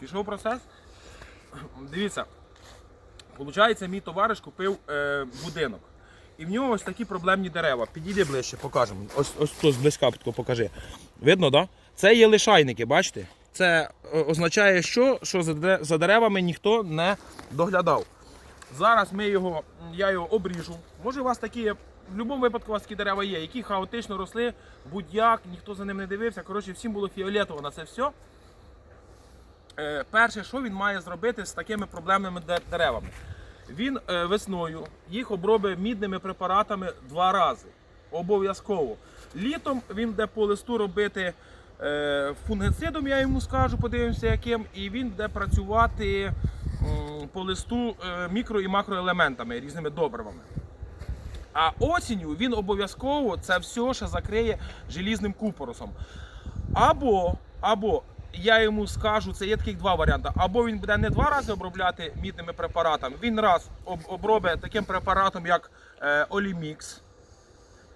Пішов процес. Дивіться, Получається, мій товариш купив е, будинок. І в нього ось такі проблемні дерева. Підійди ближче, покажемо. Ось ось тут зблизька покажи. Видно, так? Да? Це є лишайники, бачите? Це е, означає, що, що за, деревами ніхто не доглядав. Зараз ми його, я його обріжу. Може, у вас такі, в будь-якому випадку у вас такі дерева є, які хаотично росли, будь-як, ніхто за ним не дивився. Коротше, всім було фіолетово на це все. Е, перше, що він має зробити з такими проблемними деревами? Він е, весною їх обробить мідними препаратами два рази. Обов'язково. Літом він буде по листу робити е, фунгицидом, я йому скажу, подивимося яким, і він буде працювати по листу мікро і макроелементами, різними добривами. А осінню він обов'язково це все ще закриє желізним купоросом. Або, або я йому скажу, це є таких два варіанти. Або він буде не два рази обробляти мідними препаратами, він раз обробить таким препаратом, як е, Олімікс.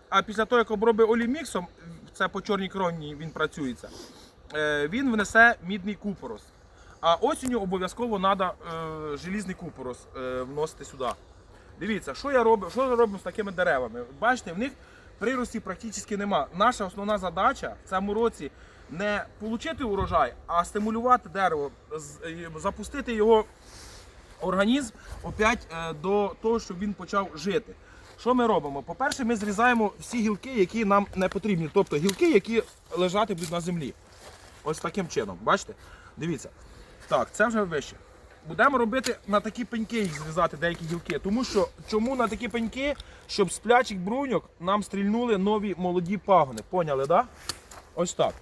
А після того, як обробить Оліміксом, це по чорній кроні він працюється, е, він внесе мідний купорос. А осінню обов'язково треба желізний купорос е, вносити сюди. Дивіться, що я роблю, що я роблю з такими деревами. Бачите, в них прирості практично нема. Наша основна задача в цьому році не отримати урожай, а стимулювати дерево, запустити його організм опять е, до того, щоб він почав жити. Що ми робимо? По-перше, ми зрізаємо всі гілки, які нам не потрібні, тобто гілки, які лежати будуть на землі. Ось таким чином. Бачите? Дивіться. Так, це вже вище. Будемо робити на такі пеньки їх зрізати, деякі гілки. Тому що чому на такі пеньки, щоб з плячих бруньок нам стрільнули нові молоді пагони. Поняли, так? Да? Ось так.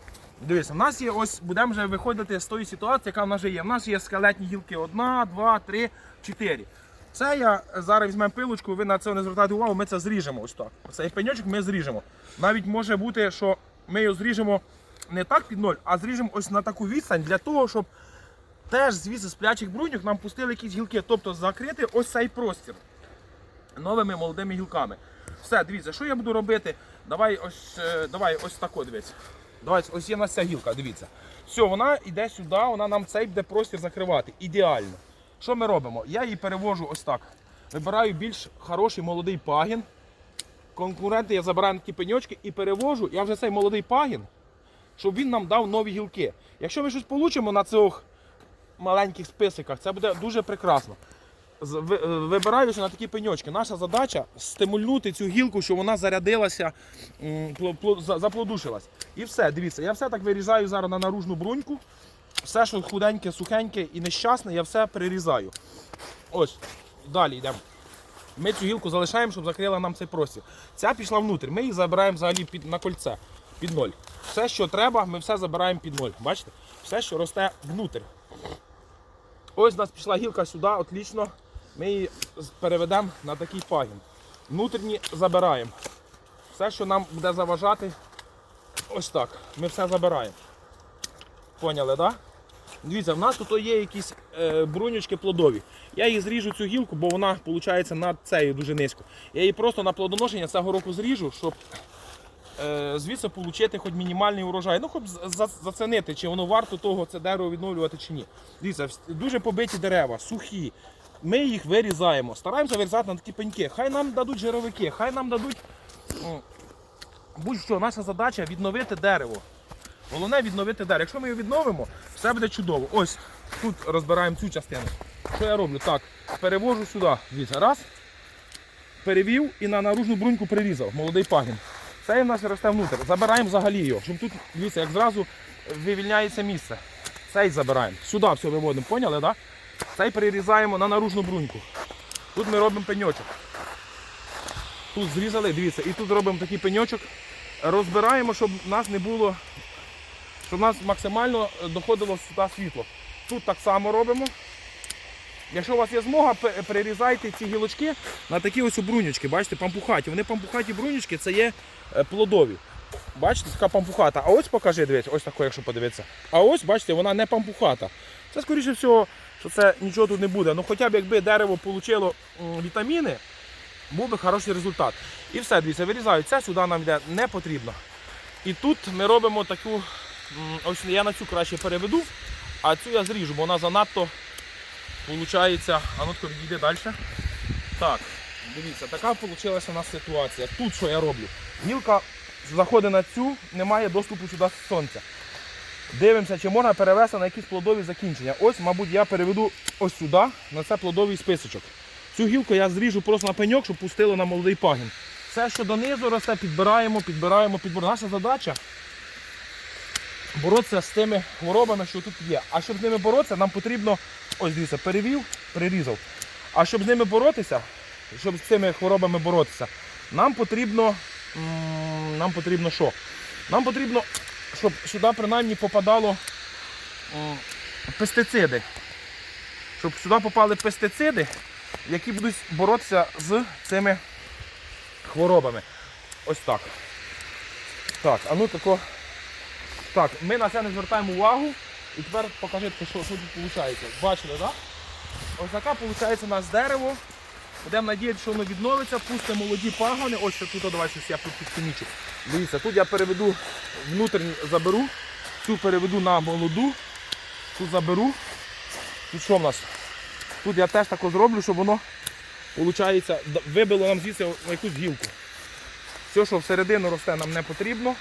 Дивіться, в нас є ось, будемо вже виходити з тої ситуації, яка в нас вже є. У нас є скелетні гілки. Одна, два, три, чотири. Це я зараз візьмемо пилочку, ви на це не звертайте увагу, ми це зріжемо ось так. Цей пеньочок ми зріжемо. Навіть може бути, що ми його зріжемо не так під ноль, а зріжемо ось на таку відстань для того, щоб теж звідси з плячих бруньок нам пустили якісь гілки, тобто закрити ось цей простір новими молодими гілками. Все, дивіться, що я буду робити? Давай ось, е, давай ось тако, дивіться. Давай, ось є у нас ця гілка, дивіться. Все, вона йде сюди, вона нам цей буде простір закривати. Ідеально. Що ми робимо? Я її перевожу ось так. Вибираю більш хороший молодий пагін. Конкуренти я забираю на такі пеньочки і перевожу. Я вже цей молодий пагін, щоб він нам дав нові гілки. Якщо ми щось получимо на цих маленьких списиках, це буде дуже прекрасно. Е, Вибираючи на такі пеньочки, наша задача стимульнути цю гілку, щоб вона зарядилася, заплодушилась. І все, дивіться, я все так вирізаю зараз на наружну бруньку. Все, що худеньке, сухеньке і нещасне, я все перерізаю. Ось, далі йдемо. Ми цю гілку залишаємо, щоб закрила нам цей простір. Ця пішла внутрь. Ми її забираємо взагалі під, на кольце, під ноль. Все, що треба, ми все забираємо під ноль. Бачите? Все, що росте внутрь. Ось у нас пішла гілка сюди, отлично. Ми її переведемо на такий пагін. Внутрішні забираємо. Все, що нам буде заважати, ось так. Ми все забираємо. Поняли, так? Да? Дивіться, в нас тут є якісь е, брунючки плодові. Я її зріжу цю гілку, бо вона виходить над цією дуже низько. Я її просто на плодоношення цього року зріжу, щоб е, звідси отримати хоч мінімальний урожай. Ну, хоч за- за- зацінити, чи воно варто того це дерево відновлювати чи ні. Дивіться, дуже побиті дерева, сухі. Ми їх вирізаємо. Стараємося вирізати на такі пеньки. Хай нам дадуть жировики, хай нам дадуть. Будь-що, наша задача відновити дерево. Головне відновити дерево. Якщо ми його відновимо, все буде чудово. Ось тут розбираємо цю частину. Що я роблю? Так, перевожу сюди. Дивіться, раз. Перевів і на наружну бруньку прирізав. Молодий пагін. Цей в нас росте внутрі. Забираємо взагалі його. Щоб тут, дивіться, як зразу вивільняється місце. Цей забираємо. Сюди все виводимо, поняли, так? Цей перерізаємо на наружну бруньку. Тут ми робимо пеньочок. Тут зрізали, дивіться, і тут робимо такий пеньочок. Розбираємо, щоб нас не було щоб нас максимально доходило сюди світло. Тут так само робимо. Якщо у вас є змога, пе- перерізайте ці гілочки на такі ось брунючки, бачите, пампухаті. Вони пампухаті брунючки, це є е, плодові. Бачите, така пампухата. А ось покажи, дивіться, ось тако, якщо подивитися. А ось, бачите, вона не пампухата. Це, скоріше всього, що це нічого тут не буде. Ну хоча б якби дерево отримало вітаміни, був би хороший результат. І все, дивіться, вирізаю. Це сюди нам йде не потрібно. І тут ми робимо таку. Ось я на цю краще переведу. А цю я зріжу, бо вона занадто виходить. А ну-ка відійде далі. Так, дивіться, така вийшла у нас ситуація. Тут що я роблю? Гілка заходить на цю, немає доступу сюди сонця. Дивимося, чи можна перевести на якісь плодові закінчення. Ось, мабуть, я переведу ось сюди, на це плодовий списочок. Цю гілку я зріжу просто на пеньок, щоб пустило на молодий пагін. Все, що донизу росте, підбираємо, підбираємо, підбираємо. Наша задача боротися з тими хворобами, що тут є. А щоб з ними боротися, нам потрібно, ось дивіться, перевів, прирізав. А щоб з ними боротися, щоб з цими хворобами боротися, нам потрібно, нам потрібно що? Нам потрібно, щоб сюди принаймні попадало пестициди. Щоб сюди попали пестициди, які будуть боротися з цими хворобами. Ось так. Так, а ну тако. Так, ми на це не звертаємо увагу. І тепер покажіть, що, що тут виходить. Бачили, так? Ось така виходить у нас дерево. Будемо надіятися, що воно відновиться, пустимо молоді пагони. Ось що тут, давай щось я підкомічу. Дивіться, тут я переведу внутрішню заберу, цю переведу на молоду, тут заберу. Тут що в нас? Тут я теж тако зроблю, щоб воно виходить, вибило нам звідси якусь гілку. Все, що всередину росте, нам не потрібно.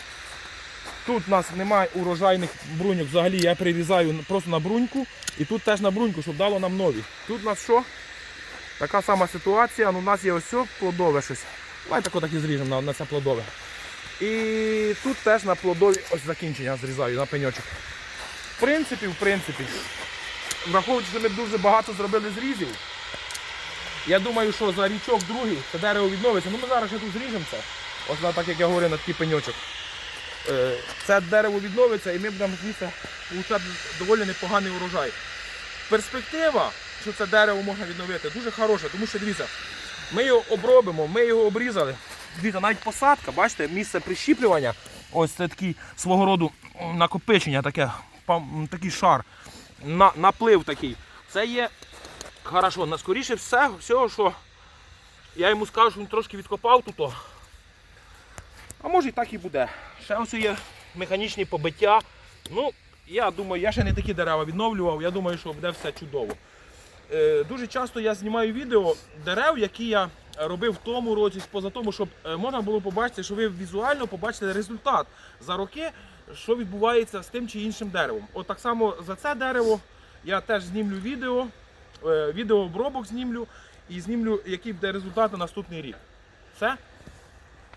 Тут у нас немає урожайних бруньок, взагалі я прирізаю просто на бруньку і тут теж на бруньку, щоб дало нам нові. Тут у нас що? Така сама ситуація, ну, у нас є ось все плодове щось. Давай тако так і зріжемо на це плодове. І тут теж на плодові ось закінчення зрізаю на пеньочок. В принципі, в принципі, враховуючи, що ми дуже багато зробили зрізів, я думаю, що за річок другий це дерево відновиться. Ну ми зараз ще тут зріжемо це. Ось так як я говорив на такий пеньочок. Е, Це дерево відновиться і ми будемо звідси получати доволі непоганий урожай. Перспектива, що це дерево можна відновити, дуже хороша, тому що дивіться, ми його обробимо, ми його обрізали. Дивіться, навіть посадка, бачите, місце прищіплювання, ось це такий свого роду накопичення, таке, такий шар, на, наплив такий. Це є хорошо. Скоріше все, всього, що я йому скажу, що він трошки відкопав тут. А може і так і буде. Ще ось є механічні побиття. Ну, я думаю, я ще не такі дерева відновлював, я думаю, що буде все чудово. Е, дуже часто я знімаю відео дерев, які я робив в тому році, поза тому, щоб е, можна було побачити, що ви візуально побачите результат за роки, що відбувається з тим чи іншим деревом. От так само за це дерево я теж знімлю відео, е, відеообробок знімлю і знімлю, який буде результат на наступний рік. Все?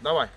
Давай.